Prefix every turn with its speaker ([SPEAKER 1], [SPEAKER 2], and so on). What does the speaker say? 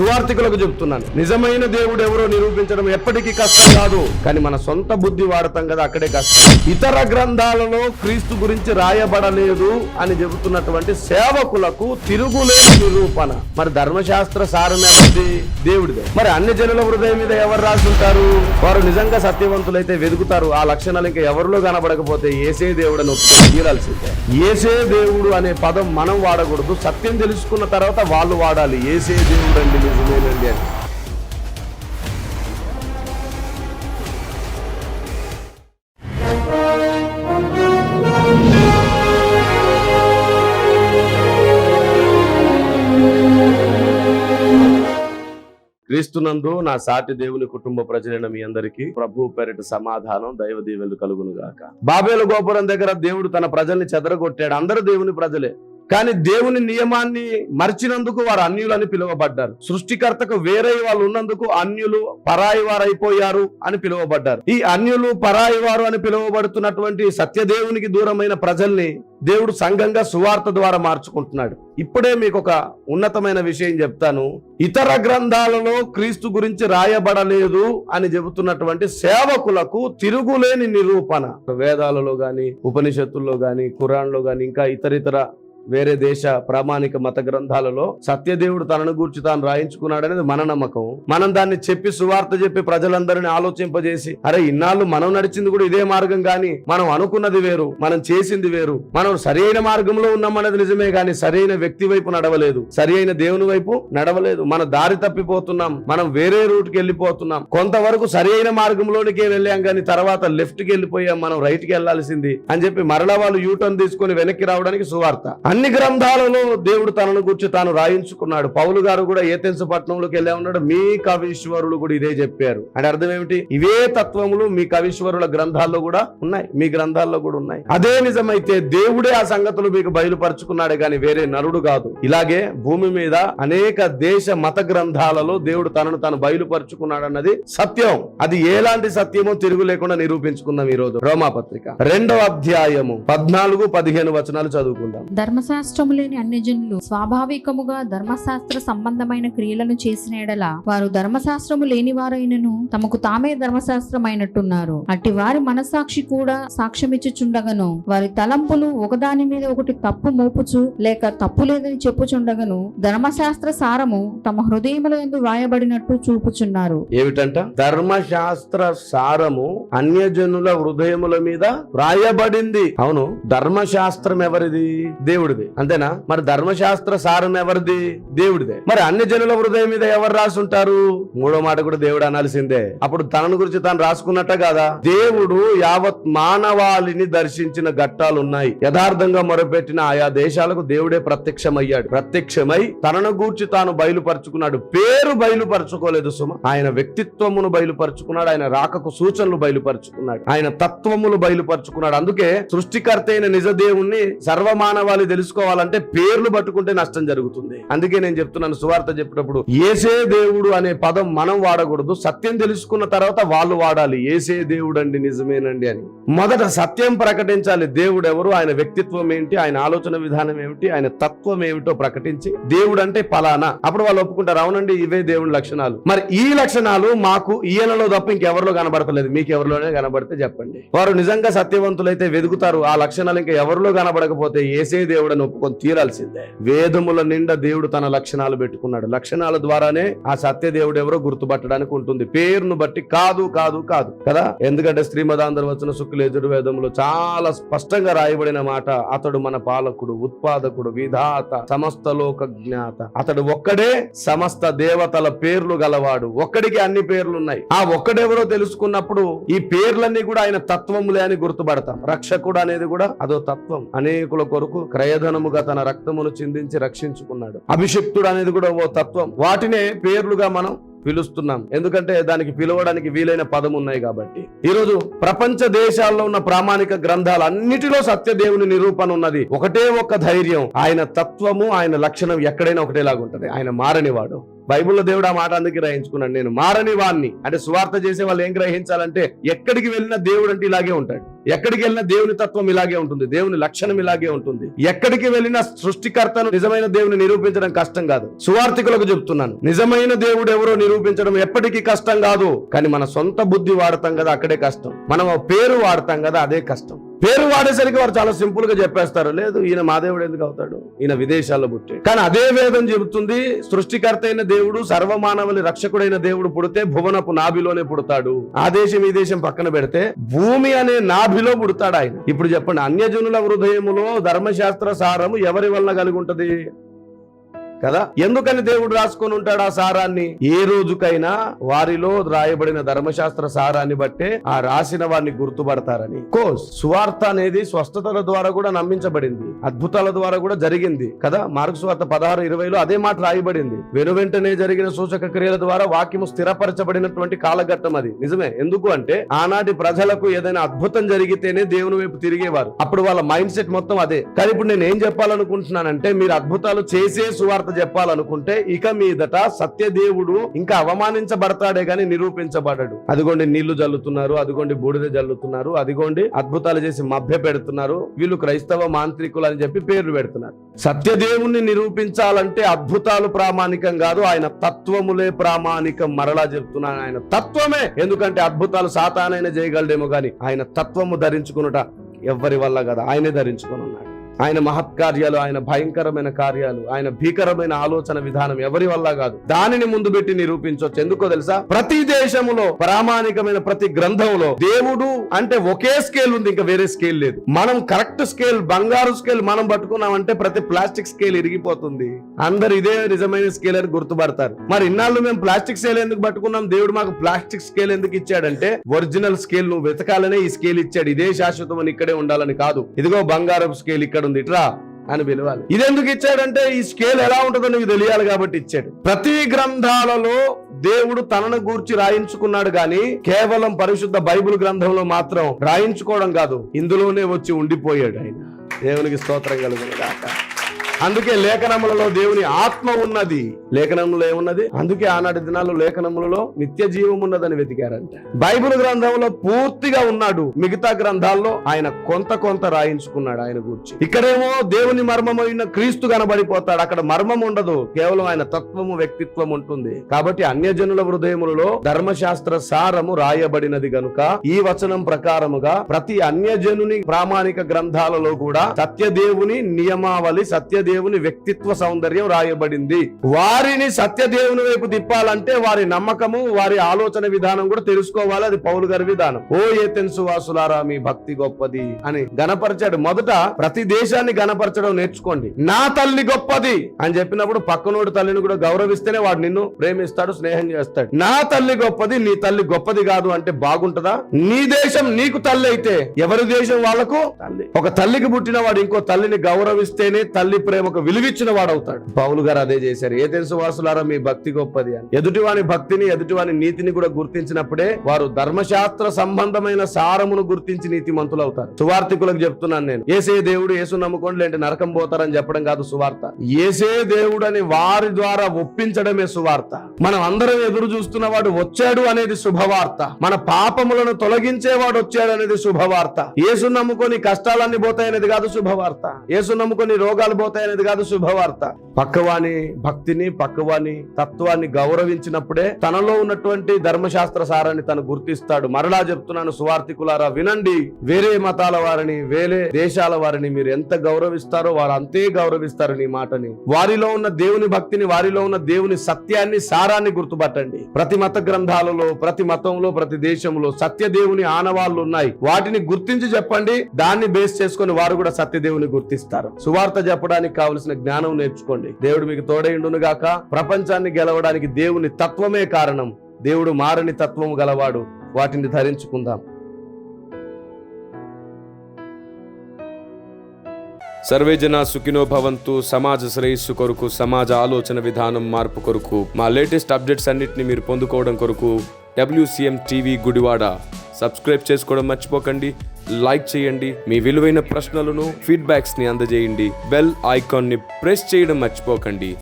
[SPEAKER 1] సువార్థికులకు చెప్తున్నాను నిజమైన దేవుడు ఎవరో నిరూపించడం ఎప్పటికీ కష్టం కాదు కానీ మన సొంత బుద్ధి వాడతాం కదా అక్కడే కష్టం. ఇతర గ్రంథాలలో క్రీస్తు గురించి రాయబడలేదు అని చెబుతున్నటువంటి సేవకులకు తిరుగులేని నిరూపణ. మరి ధర్మశాస్త్ర సారం ఎవరిది దేవుడిదే. మరి అన్ని జనుల హృదయం మీద ఎవరు రాసుంటారు? వారు నిజంగా సత్యవంతులైతే వెతుకుతారు ఆ లక్షణాలు ఇంకా ఎవరిలో కనబడకపోతే ఏసే దేవుడు అని ఒప్పుకొని తీరాల్సిందే. ఏసే దేవుడు అనే పదం మనం వాడకూడదు. సత్యం తెలుసుకున్న తర్వాత వాళ్ళు వాడాలి. ఏసే దేవుడు అండి నిజమేనండి అని క్రీస్తునందు నా సాటి దేవుని కుటుంబ ప్రజలైన మీ అందరికీ ప్రభు పెరటి సమాధానం దైవ దీవెలు కలుగును గాక బాబేలు గోపురం దగ్గర దేవుడు తన ప్రజల్ని చెదరగొట్టాడు. అందరూ దేవుని ప్రజలే. కానీ దేవుని నియమాన్ని మరిచినందుకు వారు అన్యులని పిలువబడ్డారు. సృష్టికర్తకు వేరే వాళ్ళు ఉన్నందుకు అన్యులు పరాయి వారు అయిపోయారు అని పిలువబడ్డారు. ఈ అన్యులు పరాయి వారు అని పిలువబడుతున్నటువంటి సత్యదేవునికి దూరమైన ప్రజల్ని దేవుడు సంఘంగా సువార్త ద్వారా మార్చుకుంటున్నాడు. ఇప్పుడే మీకు ఒక ఉన్నతమైన విషయం చెప్తాను. ఇతర గ్రంథాలలో క్రీస్తు గురించి రాయబడలేదు అని చెబుతున్నటువంటి సేవకులకు తిరుగులేని నిరూపణ. వేదాలలో గాని ఉపనిషత్తుల్లో గాని ఖురాన్లో గాని ఇంకా ఇతరితర వేరే దేశ ప్రామాణిక మత గ్రంథాలలో సత్యదేవుడు తనను గూర్చి తాను రాయించుకున్నాడనేది మన నమ్మకం. మనం దాన్ని చెప్పి సువార్త చెప్పి ప్రజలందరినీ ఆలోచింపజేసి అరే ఇన్నాళ్ళు మనం నడిచింది కూడా ఇదే మార్గం గాని మనం అనుకున్నది వేరు మనం చేసింది వేరు. మనం సరైన మార్గంలో ఉన్నామన్నది నిజమే గాని సరైన వ్యక్తి వైపు నడవలేదు. సరైన దేవుని వైపు నడవలేదు. మన దారి తప్పిపోతున్నాం. మనం వేరే రూట్కి వెళ్ళిపోతున్నాం. కొంతవరకు సరైన మార్గంలోనికే వెళ్ళాం కానీ తర్వాత లెఫ్ట్కి వెళ్ళిపోయాం. మనం రైట్కి వెళ్ళాల్సింది అని చెప్పి మరలా వాళ్ళు యూటర్న్ తీసుకొని వెనక్కి రావడానికి సువార్త. అన్ని గ్రంథాలలో దేవుడు తనను గుర్చి తాను రాయించుకున్నాడు. పౌలు గారు కూడా ఏతెన్సు పట్టణంలోకి వెళ్ళే ఉన్నాడు. మీ కవీశ్వరులు కూడా ఇదే చెప్పారు. అంటే అర్థం ఏమిటి? ఇవే తత్వములు మీ కవీశ్వరుల గ్రంథాల్లో కూడా ఉన్నాయి. మీ గ్రంథాల్లో కూడా ఉన్నాయి. అదే నిజమైతే దేవుడే ఆ సంగతులు మీకు బయలుపరుచుకున్నాడు గాని వేరే నరుడు కాదు. ఇలాగే భూమి మీద అనేక దేశ మత గ్రంథాలలో దేవుడు తనను తాను బయలుపరుచుకున్నాడు అన్నది సత్యం. అది ఎలాంటి సత్యమో తిరుగు లేకుండా నిరూపించుకుందాం ఈ రోజు రోమాపత్రిక. రెండవ అధ్యాయము పద్నాలుగు పదిహేను వచనాలు చదువుకుందాం.
[SPEAKER 2] ధర్మశాస్త్రము లేని అన్యజనులు స్వాభావికముగా ధర్మశాస్త్ర సంబంధమైన క్రియలను చేసిన ఎడల వారు ధర్మశాస్త్రము లేని వారైనను తమకు తామే ధర్మశాస్త్రమైనట్టున్నారు. అట్టి వారి మనసాక్షి కూడా సాక్ష్యమిచ్చుచుండగను. వారి తలంపులు ఒకదాని మీద ఒకటి తప్పు మోపుచు లేక తప్పు లేదని చెప్పుచుండగను. ధర్మశాస్త్ర సారము తమ హృదయముల ఎందు వ్రాయబడినట్టు చూపుచున్నారు.
[SPEAKER 1] ఏమిటంట? ధర్మశాస్త్ర సారము అన్యజనుల హృదయముల మీద వ్రాయబడింది. అవును ధర్మశాస్త్రం ఎవరిది దేవుడు. దేవుడిది. అంతేనా? మరి ధర్మశాస్త్ర సారం ఎవరిది? దేవుడిదే. మరి అన్ని జనుల హృదయం మీద ఎవరు రాసుంటారు? మూడో మాట కూడా దేవుడు అనాల్సిందే. అప్పుడు తనను గురించి తాను రాసుకున్నట్ట కదా? దేవుడు యావత్ మానవాళిని దర్శించిన ఘట్టాలు ఉన్నాయి యథార్థంగా మొరపెట్టిన ఆయా దేశాలకు దేవుడే ప్రత్యక్షమయ్యాడు. ప్రత్యక్షమై తనను గూర్చి తాను బయలుపరుచుకున్నాడు. పేరు బయలుపరచుకోలేదు సుమ. ఆయన వ్యక్తిత్వమును బయలుపరుచుకున్నాడు. ఆయన రాకకు సూచనలు బయలుపరుచుకున్నాడు. ఆయన తత్వములు బయలుపరుచుకున్నాడు. అందుకే సృష్టికర్త అయిన నిజ దేవుణ్ణి సర్వమానవాళి తెలుసుకోవాలంటే పేర్లు పట్టుకుంటే నష్టం జరుగుతుంది. అందుకే నేను చెప్తున్నాను సువార్త చెప్పినప్పుడు ఏసే దేవుడు అనే పదం మనం వాడకూడదు. సత్యం తెలుసుకున్న తర్వాత వాళ్ళు వాడాలి. ఏసే దేవుడు అండి నిజమేనండి అని. మొదట సత్యం ప్రకటించాలి. దేవుడు ఎవరు ఆయన వ్యక్తిత్వం ఏంటి? ఆయన ఆలోచన విధానం ఏమిటి? ఆయన తత్వం ఏమిటో ప్రకటించి దేవుడు అంటే పలానా అప్పుడు వాళ్ళు ఒప్పుకుంటారు అవునండి ఇవే దేవుడి లక్షణాలు. మరి ఈ లక్షణాలు మాకు ఈయనలో తప్ప ఇంకెవరిలో కనబడతలేదు. మీకు ఎవరిలోనే కనబడితే చెప్పండి. వారు నిజంగా సత్యవంతులైతే వెతుకుతారు. ఆ లక్షణాలు ఇంకా ఎవరిలో కనబడకపోతే ఏసే దేవుడు కూడా ఒప్పుకొని తీరాల్సిందే. వేదముల నిండా దేవుడు తన లక్షణాలు పెట్టుకున్నాడు. లక్షణాల ద్వారానే ఆ సత్య దేవుడు ఎవరో గుర్తుపట్టడానికి ఉంటుంది. పేరును బట్టి కాదు కాదు కాదు. కదా? ఎందుకంటే శ్రీమదాంధ్ర వచ్చిన శుక్ల యజుర్వేదంలో చాలా స్పష్టంగా రాయబడిన మాట అతడు మన పాలకుడు ఉత్పాదకుడు విధాత సమస్త లోక జ్ఞాత. అతడు ఒక్కడే సమస్త దేవతల పేర్లు గలవాడు. ఒక్కడికి అన్ని పేర్లు ఉన్నాయి ఆ ఒక్కడెవరో తెలుసుకున్నప్పుడు ఈ పేర్లన్నీ కూడా ఆయన తత్వములే అని గుర్తుపడతాం. రక్షకుడు అనేది కూడా అదో తత్వం. అనేకుల కొరకు క్రయధనముగా తన రక్తమును చిందించి రక్షించుకున్నాడు. అభిషిక్తుడు అనేది కూడా ఓ తత్వం. వాటినే పేర్లుగా మనం పిలుస్తున్నాం. ఎందుకంటే దానికి పిలవడానికి వీలైన పదం ఉన్నాయి కాబట్టి. ఈరోజు ప్రపంచ దేశాల్లో ఉన్న ప్రామాణిక గ్రంథాలు అన్నిటిలో సత్యదేవుని నిరూపణ ఉన్నది. ఒకటే ఒక్క ధైర్యం. ఆయన తత్వము ఆయన లక్షణం ఎక్కడైనా ఒకటేలాగా ఉంటది. ఆయన మారనివాడు. బైబిల్లో దేవుడు ఆ మాట అందుకే గ్రహించుకున్నాడు నేను మారని వాణ్ణి. అంటే సువార్త చేసే వాళ్ళు ఏం గ్రహించాలంటే ఎక్కడికి వెళ్ళినా దేవుడు అంటే ఇలాగే ఉంటాడు. ఎక్కడికి వెళ్ళినా దేవుని తత్వం ఇలాగే ఉంటుంది. దేవుని లక్షణం ఇలాగే ఉంటుంది. ఎక్కడికి వెళ్ళినా సృష్టికర్తను నిజమైన దేవుని నిరూపించడం కష్టం కాదు. సువార్థికులకు చెప్తున్నాను. నిజమైన దేవుడు ఎవరో నిరూపించడం ఎప్పటికీ కష్టం కాదు. కానీ మన సొంత బుద్ధి వాడతాం కదా అక్కడే కష్టం. మనం పేరు వాడతాం కదా అదే కష్టం. పేరు వాడేసరికి వారు చాలా సింపుల్గా చెప్పేస్తారు. లేదు ఈయన మా దేవుడు ఎందుకు అవుతాడు? ఈయన విదేశాల్లో పుట్టాడు. కానీ అదే వేదం చెబుతుంది సృష్టికర్త అయిన దేవుడు సర్వమానవుని రక్షకుడైన దేవుడు పుడితే భువనపు నాభిలోనే పుడతాడు. ఆ దేశం ఈ దేశం పక్కన పెడితే భూమి అనే నాభిలో పుడతాడు ఆయన. ఇప్పుడు చెప్పండి అన్యజనుల హృదయములో ధర్మశాస్త్ర సారము ఎవరి వల్ల కలిగి ఉంటది? కదా? ఎందుకని దేవుడు రాసుకొని ఉంటాడు ఆ సారాన్ని? ఏ రోజుకైనా వారిలో రాయబడిన ధర్మశాస్త్ర సారాన్ని బట్టే ఆ రాసిన వారిని గుర్తుపడతారని. కోర్స్ సువార్త అనేది స్వస్థతల ద్వారా కూడా నమ్మించబడింది. అద్భుతాల ద్వారా కూడా జరిగింది. కదా? మార్క్స్ సువార్త పదహారు ఇరవైలో అదే మాట రాయబడింది. వెను వెంటనే జరిగిన సూచక క్రియల ద్వారా వాక్యము స్థిరపరచబడినటువంటి కాలఘట్టం అది. నిజమే? ఎందుకు అంటే ఆనాటి ప్రజలకు ఏదైనా అద్భుతం జరిగితేనే దేవుని వైపు తిరిగేవారు. అప్పుడు వాళ్ళ మైండ్ సెట్ మొత్తం అదే. కానీ ఇప్పుడు నేను ఏం చెప్పాలనుకుంటున్నానంటే మీరు అద్భుతాలు చేసే సువార్త చెప్పాలనుకుంటే ఇక మీదట సత్యదేవుడు ఇంకా అవమానించబడతాడే గాని నిరూపించబడడు. అదిగోండి నీళ్ళు జల్లుతున్నారు అదిగోండి బూడిద జల్లుతున్నారు అదిగోండి అద్భుతాలు చేసి మభ్య పెడుతున్నారు వీళ్ళు క్రైస్తవ మాంత్రికులు అని చెప్పి పేర్లు పెడుతున్నారు. సత్యదేవుణ్ణి నిరూపించాలంటే అద్భుతాలు ప్రామాణికం కాదు ఆయన తత్వములే ప్రామాణికం మరలా చెప్తున్నాను. ఆయన తత్వమే ఎందుకంటే అద్భుతాలు సాతానైనా చేయగలడేమో గాని ఆయన తత్వము ధరించుకునుట ఎవ్వరి వల్ల కదా ఆయనే ధరించుకొని ఉన్నాడు. ఆయన మహత్కార్యాలు ఆయన భయంకరమైన కార్యాలు ఆయన భీకరమైన ఆలోచన విధానం ఎవరి వల్ల కాదు. దానిని ముందు పెట్టి నిరూపించవచ్చు ఎందుకో తెలుసా? ప్రతి దేశములో ప్రామాణికమైన ప్రతి గ్రంథంలో దేవుడు అంటే ఒకే స్కేల్ ఉంది ఇంకా వేరే స్కేల్ లేదు. మనం కరెక్ట్ స్కేల్ బంగారు స్కేల్ మనం పట్టుకున్నామంటే ప్రతి ప్లాస్టిక్ స్కేల్ ఇరిగిపోతుంది. అందరు ఇదే నిజమైన స్కేల్ అని గుర్తుపడతారు. మరి ఇన్నాళ్ళు మేము ప్లాస్టిక్ స్కేల్ ఎందుకు పట్టుకున్నాం? దేవుడు మాకు ప్లాస్టిక్ స్కేల్ ఎందుకు ఇచ్చాడంటే ఒరిజినల్ స్కేల్ నువ్వు వెతకాలనే ఈ స్కేల్ ఇచ్చాడు. ఇదే శాశ్వతం అని ఇక్కడే ఉండాలని కాదు. ఇదిగో బంగారపు స్కేల్ ఇక్కడ ఉంది. ఇట్రా అని పిలవాలి. ఇదెందుకు ఇచ్చాడంటే ఈ స్కేల్ ఎలా ఉంటుందో నీకు తెలియాలి కాబట్టి ఇచ్చాడు. ప్రతి గ్రంథాలలో దేవుడు తనను గూర్చి రాయించుకున్నాడు గాని కేవలం పరిశుద్ధ బైబిల్ గ్రంథంలో మాత్రం రాయించుకోవడం కాదు ఇందులోనే వచ్చి ఉండిపోయాడు ఆయన. దేవునికి స్తోత్రం కలుగును అందుకే లేఖనములలో దేవుని ఆత్మ ఉన్నది. లేఖనములో ఏమున్నది? అందుకే ఆనాటి దినాల్లో లేఖనములలో నిత్య జీవం ఉన్నదని వెతికారంట. బైబిల్ గ్రంథంలో పూర్తిగా ఉన్నాడు. మిగతా గ్రంథాల్లో ఆయన కొంత కొంత రాయించుకున్నాడు ఆయన గురించి. ఇక్కడేమో దేవుని మర్మమైన క్రీస్తు కనబడిపోతాడు. అక్కడ మర్మం ఉండదు. కేవలం ఆయన తత్వము వ్యక్తిత్వం ఉంటుంది. కాబట్టి అన్యజనుల హృదయములలో ధర్మశాస్త్ర సారము రాయబడినది గనుక ఈ వచనం ప్రకారముగా ప్రతి అన్యజనుని ప్రామాణిక గ్రంథాలలో కూడా సత్యదేవుని నియమావళి సత్యదేవుని వ్యక్తిత్వ సౌందర్యం రాయబడింది. వారిని సత్యదేవుని వైపు తిప్పాలంటే వారి నమ్మకము వారి ఆలోచన విధానం కూడా తెలుసుకోవాలి. అది పౌలు గారి విధానం. ఓ ఏ తెలుసు వాసులారా మీ భక్తి గొప్పది అని గనపరిచాడు మొదట ప్రతి దేశాన్ని గణపరచడం నేర్చుకోండి. నా తల్లి గొప్పది అని చెప్పినప్పుడు పక్కనోడి తల్లిని కూడా గౌరవిస్తేనే వాడు నిన్ను ప్రేమిస్తాడు స్నేహం చేస్తాడు. నా తల్లి గొప్పది నీ తల్లి గొప్పది కాదు అంటే బాగుంటదా? నీ దేశం నీకు తల్లి అయితే ఎవరి దేశం వాళ్ళకు? తల్లి. ఒక తల్లికి పుట్టిన వాడు ఇంకో తల్లిని గౌరవిస్తేనే తల్లి ప్రేమ ప్రేమకు విలువిచ్చిన వాడు అవుతాడు పౌలు గారు అదే చేశారు. ఏ తెలుసు వాసులారా మీ భక్తి గొప్పది అని. ఎదుటివాని భక్తిని ఎదుటివాని నీతిని కూడా గుర్తించినప్పుడే వారు ధర్మశాస్త్ర సంబంధమైన సారమును గుర్తించి నీతి మంతులు అవుతారు సువార్థికులకు చెప్తున్నాను నేను. ఏసే దేవుడు ఏసు నమ్ముకోండి లేంటే నరకం పోతారని చెప్పడం కాదు సువార్త. ఏసే దేవుడు అని వారి ద్వారా ఒప్పించడమే సువార్త. మనం అందరం ఎదురు చూస్తున్న వాడు వచ్చాడు అనేది శుభవార్త. మన పాపములను తొలగించేవాడు వచ్చాడు అనేది శుభవార్త. యేసు నమ్ముకొని కష్టాలన్నీ పోతాయనేది కాదు శుభవార్త. యేసు నమ్ముకొని రోగాలు అనేది కాదు శుభవార్త. పక్కవాని భక్తిని పక్కవాని తత్వాన్ని గౌరవించినప్పుడే తనలో ఉన్నటువంటి ధర్మశాస్త్ర సారాన్ని తను గుర్తిస్తాడు. మరలా చెప్తున్నాను సువార్థికులారా వినండి. వేరే మతాల వారిని వేరే దేశాల వారిని మీరు ఎంత గౌరవిస్తారో వారు అంతే గౌరవిస్తారు నీ మాటని. వారిలో ఉన్న దేవుని భక్తిని వారిలో ఉన్న దేవుని సత్యాన్ని సారాన్ని గుర్తుపట్టండి. ప్రతి మత గ్రంథాలలో ప్రతి మతంలో ప్రతి దేశంలో సత్యదేవుని ఆనవాళ్ళు ఉన్నాయి. వాటిని గుర్తించి చెప్పండి. దాన్ని బేస్ చేసుకొని వారు కూడా సత్యదేవుని గుర్తిస్తారు. సువార్త చెప్పడానికి కావలసిన జ్ఞానం నేర్చుకోండి. దేవుడు మీకు తోడైండును గాక ప్రపంచాన్ని గెలవడానికి దేవుని తత్వమే కారణం. దేవుడు మారని తత్వము గలవాడు. వాటిని ధరించుకుందాం.
[SPEAKER 3] సర్వే జన సుఖినో భవంతు. సమాజ శ్రేయస్సు కొరకు సమాజ ఆలోచన విధానం మార్పు కొరకు. మా లేటెస్ట్ అప్డేట్స్ అన్నిటిని మీరు పొందుకోవడం కొరకు డబ్ల్యూసిఎం టీవీ గుడివాడ. సబ్స్క్రైబ్ చేసుకోవడం మర్చిపోకండి. లైక్ చేయండి. మీ విలువైన ప్రశ్నలను ఫీడ్బ్యాక్స్ని అందజేయండి. బెల్ ఐకాన్ని ప్రెస్ చేయడం మర్చిపోకండి.